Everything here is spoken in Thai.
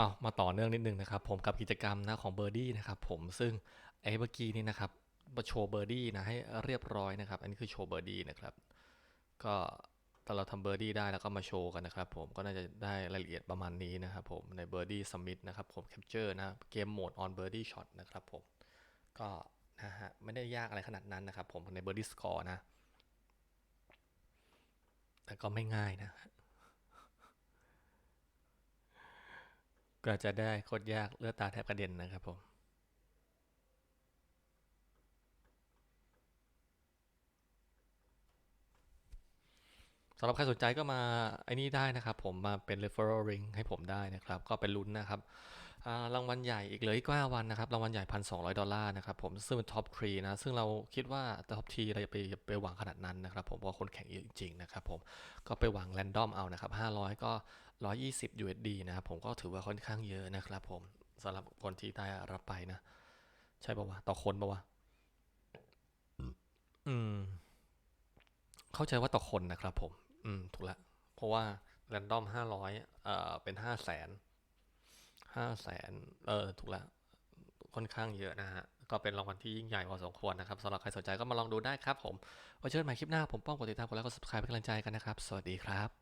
เอ้ามาต่อเนื่องนิดนึงนะครับผมกับกิจกรรมนะของเบอร์ดี้นะครับผมซึ่งไอ้เมื่อกี้นี่นะครับมาโชว์เบอร์ดี้นะให้เรียบร้อยนะครับ อันนี้คือโชว์เบอร์ดี้นะครับ ก็ตอนเราทำเบอร์ดี้ได้แล้วก็มาโชว์กันนะครับ ผมก็น่าจะได้รายละเอียดประมาณนี้นะครับ ผมในเบอร์ดี้สมิธนะครับผมแคปเจอร์นะเกมโหมดออนเบอร์ดี้ช็อตนะครับผมก็นะฮะไม่ได้ยากอะไรขนาดนั้นนะครับ ผมในเบอร์ดี้สกอร์นะแต่ก็ไม่ง่ายนะ ก็จะได้โคตรยากเลือดตาแทบกระเด็นนะครับผม สำหรับใครสนใจก็มาไอ้นี่ได้นะครับ ผมมาเป็น referral ring ให้ผมได้นะครับ ก็เป็นลุ้นนะครับรางวัลใหญ่อีกเหลืออีก9วันนะครับรางวัลใหญ่พันสองดอลลาร์นะครับผมซึ่งเป็นท็อปทรีนะ ซึ่งเราคิดว่าท็อปทรีเราจะไปไปหวังขนาดนั้นนะครับ ผมเพราะว่าคนแข่งเยอะจริงๆนะครับผมก็ไปหวังแรนดอมเอานะครับ 500 ก็ 120 USD นะครับผมก็ถือว่าค่อนข้างเยอะนะครับผมสำหรับคนที่ได้รับไปนะ ใช่ป่าวะ ต่อคนป่าวะ อืม เข้าใจว่าต่อคนนะครับผม อืม ถูกละ เพราะว่าแรนดอมห้าร้อยเอ่อ เป็นห้าแสน ห้าแสน เออ ถูกละ ค่อนข้างเยอะนะฮะ ก็เป็นรางวัลที่ยิ่งใหญ่พอสมควรนะครับสำหรับใครสนใจก็มาลองดูได้ครับผม ไว้เจอกันใหม่คลิปหน้า ผมป้องกดติดตามกดไลค์กด subscribe เป็นกำลังใจกันนะครับ สวัสดีครับ